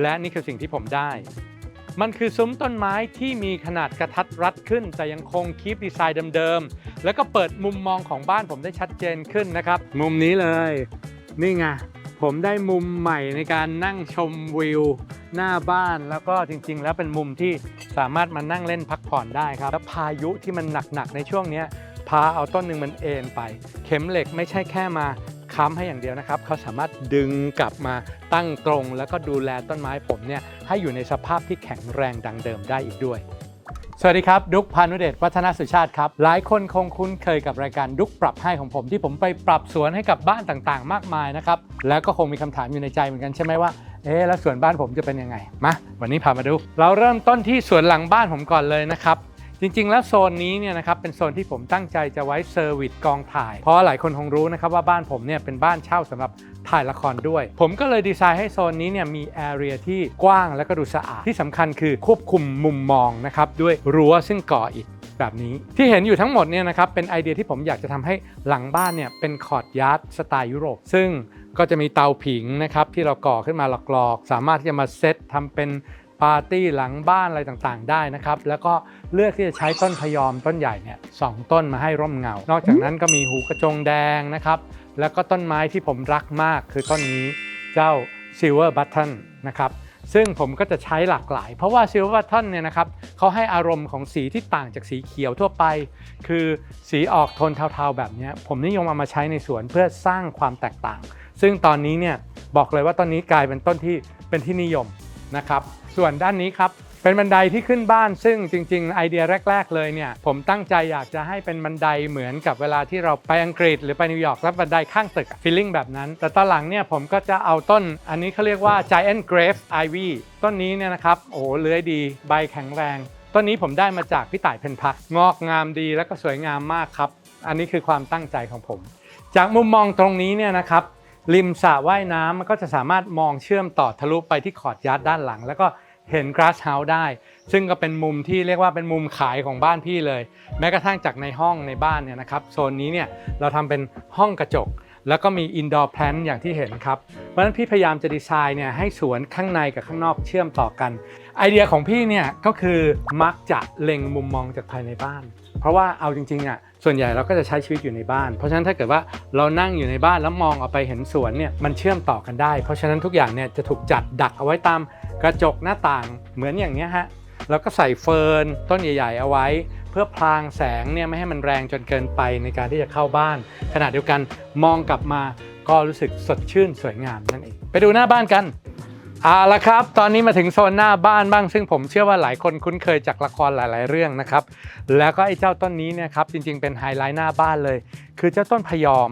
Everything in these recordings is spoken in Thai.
และนี่คือสิ่งที่ผมได้ มันคือซุ้มต้นไม้ที่มีขนาดกระทัดรัดขึ้น แต่ยังคงคีปดีไซน์เดิมๆ แล้วก็เปิดมุมมองของบ้านผมได้ชัดเจนขึ้นนะครับ มุมนี้เลย นี่ไงผมได้มุมใหม่ในการนั่งชมวิว หน้าบ้านแล้วก็จริง ๆ แล้วเป็นมุมที่สามารถมานั่งเล่นพักผ่อนได้ครับ แล้วพายุที่มันหนักๆในช่วงนี้พาเอาต้นหนึ่งมันเอ็นไป เข็มเหล็กไม่ใช่แค่มา ค้ำให้อย่างเดียวนะครับเขาสามารถดึงกลับมาตั้งตรง แล้วก็ดูแลต้นไม้ผมเนี่ยให้อยู่ในสภาพที่แข็งแรงดังเดิมได้อีกด้วย สวัสดีครับ ดุ๊กพานุเดชวัฒนสุชาติครับ หลายคนคงคุ้นเคยกับรายการดุ๊กปรับให้ของผม ที่ผมไปปรับสวนให้กับบ้านต่างๆ มากมายนะครับแล้วก็คงมีคำถามอยู่ในใจเหมือนกันใช่ไหมว่าเอ๊แล้วสวนบ้านผมจะเป็นยังไงมาวันนี้พามาดู เราเริ่มต้นที่สวนหลังบ้านผมก่อนเลยนะครับ จริงๆ แล้วโซนนี้เนี่ยนะครับเป็นโซนที่ผมตั้งใจจะไว้เซอร์วิสกองถ่าย เพราะหลายคนคงรู้นะครับว่าบ้านผมเนี่ยเป็นบ้านเช่าสำหรับถ่ายละครด้วย ผมก็เลยดีไซน์ให้โซนนี้เนี่ยมีแอเรียที่กว้างและก็ดูสะอาด ที่สำคัญคือควบคุมมุมมองนะครับด้วยรั้วซึ่งก่ออิฐแบบนี้ที่เห็นอยู่ทั้งหมดเนี่ยนะครับเป็นไอเดียที่ผมอยากจะทำให้หลังบ้านเนี่ยเป็นคอร์ดยาร์ดสไตล์ยุโรป ซึ่งก็จะมีเตาผิงนะครับที่เราก่อขึ้นมาหลอกๆ สามารถที่จะมาเซตทำเป็น ปาร์ตี้หลังบ้านอะไรต่างๆ ได้นะครับ แล้วก็เลือกที่จะใช้ต้นพยอมต้นใหญ่เนี่ยสองต้นมาให้ร่มเงา นอกจากนั้นก็มีหูกระจงแดงนะครับ แล้วก็ต้นไม้ที่ผมรักมากคือต้นนี้เจ้า Silver Button นะครับซึ่งผมก็จะใช้หลากหลาย เพราะว่า Silver Button เนี่ยนะครับเขาให้อารมณ์ของสีที่ต่างจากสีเขียวทั่วไป คือสีออกโทนเทาๆแบบนี้ผมนิยมเอามาใช้ในสวนเพื่อสร้างความแตกต่าง ซึ่งตอนนี้เนี่ยบอกเลยว่าต้นนี้กลายเป็นต้นที่เป็นที่นิยมนะครับ ส่วนด้านนี้ครับเป็นบันไดที่ขึ้นบ้านซึ่งจริง ๆ ไอเดียแรก ๆ เลยเนี่ย ผมตั้งใจอยากจะให้เป็นบันไดเหมือนกับเวลาที่เราไปอังกฤษ หรือไปนิวยอร์กแล้วบันไดข้างตึกฟีลลิ่งแบบนั้น แต่ตอนหลังเนี่ยผมก็จะเอาต้น อันนี้เขาเรียกว่า giant grave ivy ต้นนี้เนี่ยนะครับโอ้เลื้อยดีใบแข็งแรงต้นนี้ผมได้มาจากพี่ต่ายเพนพักงอกงามดีแล้วก็สวยงามมากครับ อันนี้คือความตั้งใจของผม จากมุมมองตรงนี้เนี่ยนะครับริมสระว่ายน้ำมันก็จะสามารถมองเชื่อมต่อทะลุไปที่คอร์ดยาร์ดด้านหลัง แล้วก็ เห็น grass house ได้ ซึ่งก็เป็นมุมที่เรียกว่าเป็นมุมขายของบ้านพี่เลย แม้กระทั่งจากในห้องในบ้านเนี่ยนะครับโซนนี้เนี่ยเราทำเป็นห้องกระจก แล้วก็มี indoor plant อย่างที่เห็นครับ เพราะฉะนั้นพี่พยายามจะดีไซน์เนี่ยให้สวนข้างในกับข้างนอกเชื่อมต่อกัน ไอเดียของพี่เนี่ยก็คือมักจะเล็งมุมมองจากภายในบ้าน เพราะว่าเอาจริงๆอะส่วนใหญ่เราก็จะใช้ชีวิตอยู่ในบ้าน เพราะฉะนั้นถ้าเกิดว่าเรานั่งอยู่ในบ้านแล้วมองออกไปเห็นสวนเนี่ยมันเชื่อมต่อกันได้ เพราะฉะนั้นทุกอย่างเนี่ยจะถูกจัดดักเอาไว้ตาม กระจกหน้าต่างเหมือนอย่างนี้ฮะแล้วก็ใส่เฟิร์นต้นใหญ่ ๆ เอาไว้ เพื่อพรางแสงเนี่ยไม่ให้มันแรงจนเกินไปในการที่จะเข้าบ้าน ขณะเดียวกันมองกลับมาก็รู้สึกสดชื่นสวยงามนั่นเอง ไปดูหน้าบ้านกันเอาละครับ ตอนนี้มาถึงโซนหน้าบ้านบ้าง ซึ่งผมเชื่อว่าหลายคนคุ้นเคยจากละครหลาย ๆ เรื่องนะครับ แล้วก็ไอ้เจ้าต้นนี้เนี่ยครับจริง ๆ เป็นไฮไลท์หน้าบ้านเลย คือเจ้าต้นพยอม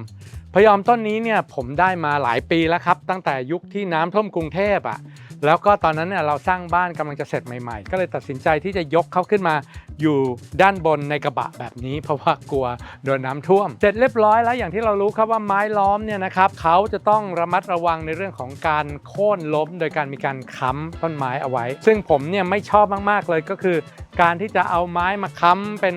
พยอมต้นนี้เนี่ยผมได้มาหลายปีแล้วครับ ตั้งแต่ยุคที่น้ำท่วมกรุงเทพอะ แล้วก็ตอนนั้นเนี่ยเราสร้างบ้านกำลังจะเสร็จใหม่ๆ ก็เลยตัดสินใจที่จะยกเขาขึ้นมาอยู่ด้านบนในกระบะแบบนี้ เพราะว่ากลัวโดนน้ำท่วม เสร็จเรียบร้อยแล้วอย่างที่เรารู้ครับว่าไม้ล้อมเนี่ยนะครับเขาจะต้องระมัดระวังในเรื่องของการโค่นล้ม โดยการมีการค้ำต้นไม้เอาไว้ ซึ่งผมเนี่ยไม่ชอบมากๆเลยก็คือ การที่จะเอาไม้มาค้ำเป็น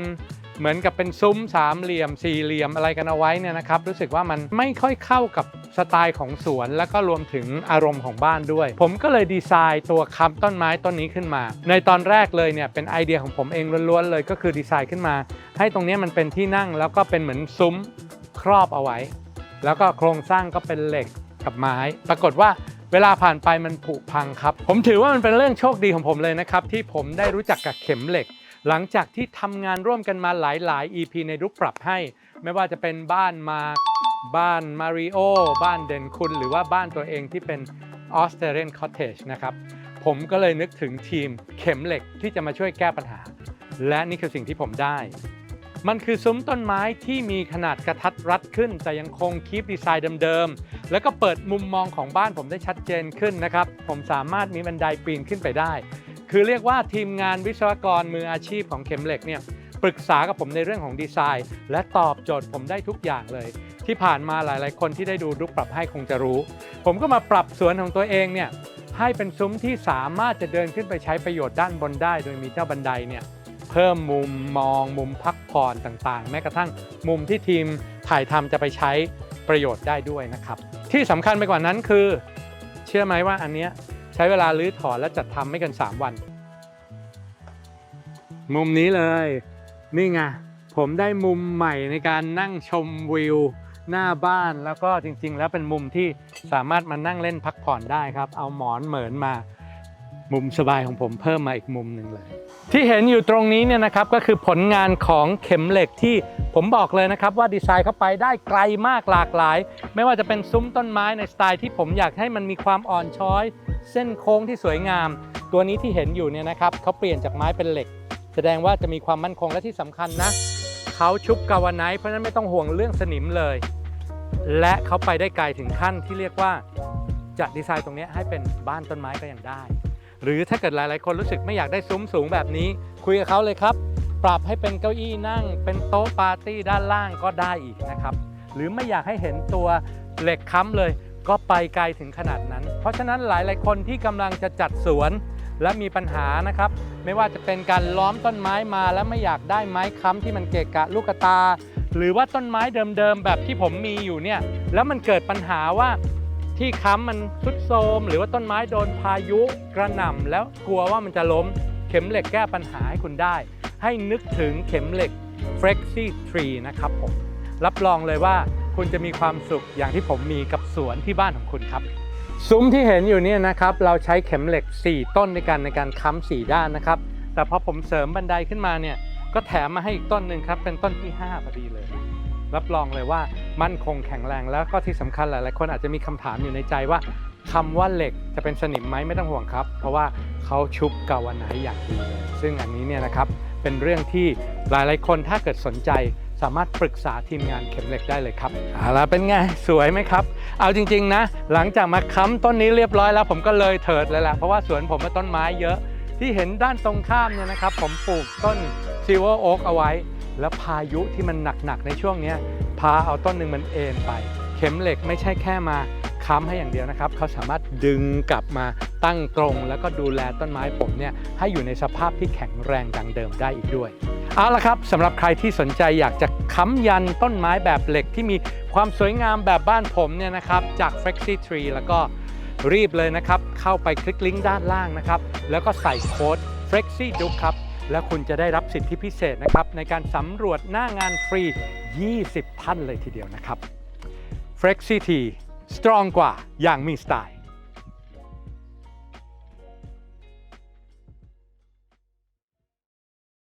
เหมือนกับเป็นซุ้มสามเหลี่ยมสี่เหลี่ยมอะไรกันเอาไว้เนี่ยนะครับรู้สึกว่ามันไม่ค่อยเข้ากับสไตล์ของสวน แล้วก็รวมถึงอารมณ์ของบ้านด้วย ผมก็เลยดีไซน์ตัวค้ำต้นไม้ต้นนี้ขึ้นมา ในตอนแรกเลยเนี่ยเป็นไอเดียของผมเองล้วนๆเลยก็คือดีไซน์ขึ้นมา ให้ตรงนี้มันเป็นที่นั่ง แล้วก็เป็นเหมือนซุ้มครอบเอาไว้ แล้วก็โครงสร้างก็เป็นเหล็กกับไม้ ปรากฏว่าเวลาผ่านไปมันผุพังครับ ผมถือว่ามันเป็นเรื่องโชคดีของผมเลยนะครับ ที่ผมได้รู้จักกับเข็มเหล็ก หลังจากที่ทำงานร่วมกันมาหลาย ๆ EP ในรูปปรับให้ ไม่ว่าจะเป็นบ้านมาบ้านมาริโอบ้านเด่นคุณ หรือว่าบ้านตัวเองที่เป็นออสเตรเลียนคอ t เทจนะครับ ผมก็เลยนึกถึงทีมเข็มเหล็กที่จะมาช่วยแก้ปัญหา และนี่คือสิ่งที่ผมได้ มันคือซุ้มต้นไม้ที่มีขนาดกระทัดรัดขึ้น แต่ยังคงคีปดีไซน์เดิมๆ แล้วก็เปิดมุมมองของบ้านผมได้ชัดเจนขึ้นนะครับ ผมสามารถมีบันไดปีนขึ้นไปได้ คือเรียกว่าทีมงานวิศวกรมืออาชีพของเข็มเหล็กเนี่ยปรึกษากับผมในเรื่องของดีไซน์ และตอบโจทย์ผมได้ทุกอย่างเลย ที่ผ่านมาหลาย ๆ คนที่ได้ดูรุกปรับให้คงจะรู้ ผมก็มาปรับสวนของตัวเองเนี่ยให้เป็นซุ้มที่สามารถจะเดินขึ้นไปใช้ประโยชน์ด้านบนได้ โดยมีเจ้าบันไดเนี่ยเพิ่มมุมมอง มุมพักผ่อนต่าง ๆ แม้กระทั่งมุมที่ทีมถ่ายทำจะไปใช้ประโยชน์ได้ด้วยนะครับ ที่สำคัญไปกว่านั้นคือ เชื่อไหมว่าอันเนี้ย ใช้เวลารื้อถอนและจัดทำไม่เกิน 3 วัน มุมนี้เลย นี่ไงผมได้มุมใหม่ในการนั่งชมวิวหน้าบ้านแล้วก็จริงๆ แล้วเป็นมุมที่สามารถมานั่งเล่นพักผ่อนได้ครับ เอาหมอนเหมือนมา มุมสบายของผมเพิ่มมาอีกมุมหนึ่งเลย ที่เห็นอยู่ตรงนี้เนี่ยนะครับก็คือผลงานของเข็มเหล็กที่ผมบอกเลยนะครับว่าดีไซน์เข้าไปได้ไกลมากหลากหลาย ไม่ว่าจะเป็นซุ้มต้นไม้ในสไตล์ที่ผมอยากให้มันมีความอ่อนช้อย เส้นโค้งที่สวยงาม ตัวนี้ที่เห็นอยู่เนี่ยนะครับเขาเปลี่ยนจากไม้เป็นเหล็ก แสดงว่าจะมีความมั่นคงและที่สำคัญนะเขาชุบกาวไนท์เพราะนั้นไม่ต้องห่วงเรื่องสนิมเลย และเขาไปได้ไกลถึงขั้นที่เรียกว่าจะดีไซน์ตรงนี้ให้เป็นบ้านต้นไม้ก็ยังได้ หรือถ้าเกิดหลายๆ คนรู้สึกไม่อยากได้ซุ้มสูงแบบนี้ คุยกับเขาเลยครับ ปรับให้เป็นเก้าอี้นั่ง เป็นโต๊ะปาร์ตี้ด้านล่างก็ได้อีกนะครับ หรือไม่อยากให้เห็นตัวเหล็กค้ำเลย ก็ไปไกลถึงขนาดนั้น เพราะฉะนั้นหลายๆ คนที่กำลังจะจัดสวน และมีปัญหานะครับ ไม่ว่าจะเป็นการล้อมต้นไม้มา แล้วไม่อยากได้ไม้ค้ำที่มันเกะกะลูกตา หรือว่าต้นไม้เดิมๆแบบที่ผมมีอยู่เนี่ยแล้วมันเกิดปัญหาว่า ที่ค้ำมันทรุดโทรมหรือว่าต้นไม้โดนพายุกระหน่ำแล้วกลัวว่ามันจะล้ม เข็มเหล็กแก้ปัญหาให้คุณได้ ให้นึกถึงเข็มเหล็ก Flexi Tree นะครับผม รับรองเลยว่าคุณจะมีความสุขอย่างที่ผมมีกับสวนที่บ้านของคุณครับ ซุ้มที่เห็นอยู่เนี่ยนะครับ เราใช้เข็มเหล็ก 4 ต้นในการในการค้ำ4ด้านนะครับ แต่พอผมเสริมบันไดขึ้นมาเนี่ย ก็แถมมาให้อีกต้นหนึ่งครับ เป็นต้นที่ 5 พอดีเลย รับรองเลยว่ามั่นคงแข็งแรงแล้วก็ที่สำคัญหลายๆคนอาจจะมีคำถามอยู่ในใจว่าคำว่าเหล็กจะเป็นสนิมไหมไม่ต้องห่วงครับ เพราะว่าเขาชุบกาวาไนอย่างดีเลยซึ่งอันนี้เนี่ยนะครับเป็นเรื่องที่หลายๆ คนถ้าเกิดสนใจสามารถปรึกษาทีมงานเข็มเหล็กได้เลยครับเอาละเป็นไง สวยไหมครับ เอาจริง ๆ นะ หลังจากมาค้ำต้นนี้เรียบร้อยแล้ว ผมก็เลยเถิดเลยแหละเพราะว่าสวนผมเป็นต้นไม้เยอะ ที่เห็นด้านตรงข้ามเนี่ยนะครับ ผมปลูกต้นซิลเวอร์โอ๊กเอาไว้ แล้วพายุที่มันหนักๆในช่วงนี้พาเอาต้นหนึ่งมันเอ็นไป เข็มเหล็กไม่ใช่แค่มาค้ำให้อย่างเดียวนะครับ เขาสามารถดึงกลับมาตั้งตรง แล้วก็ดูแลต้นไม้ผมเนี่ยให้อยู่ในสภาพที่แข็งแรงดังเดิมได้อีกด้วยเอาละครับสำหรับใครที่สนใจอยากจะค้ำยันต้นไม้แบบเหล็กที่มีความสวยงามแบบบ้านผมเนี่ยนะครับจาก Flexi Tree แล้วก็รีบเลยนะครับ เข้าไปคลิกลิงก์ด้านล่างนะครับ แล้วก็ใส่โค้ด Flexi d u ครับ และคุณจะได้รับสิทธิพิเศษนะครับในการสำรวจหน้างานฟรี 20 ท่านเลยทีเดียวนะครับ Flexi T Strong กว่าอย่างมีสไตล์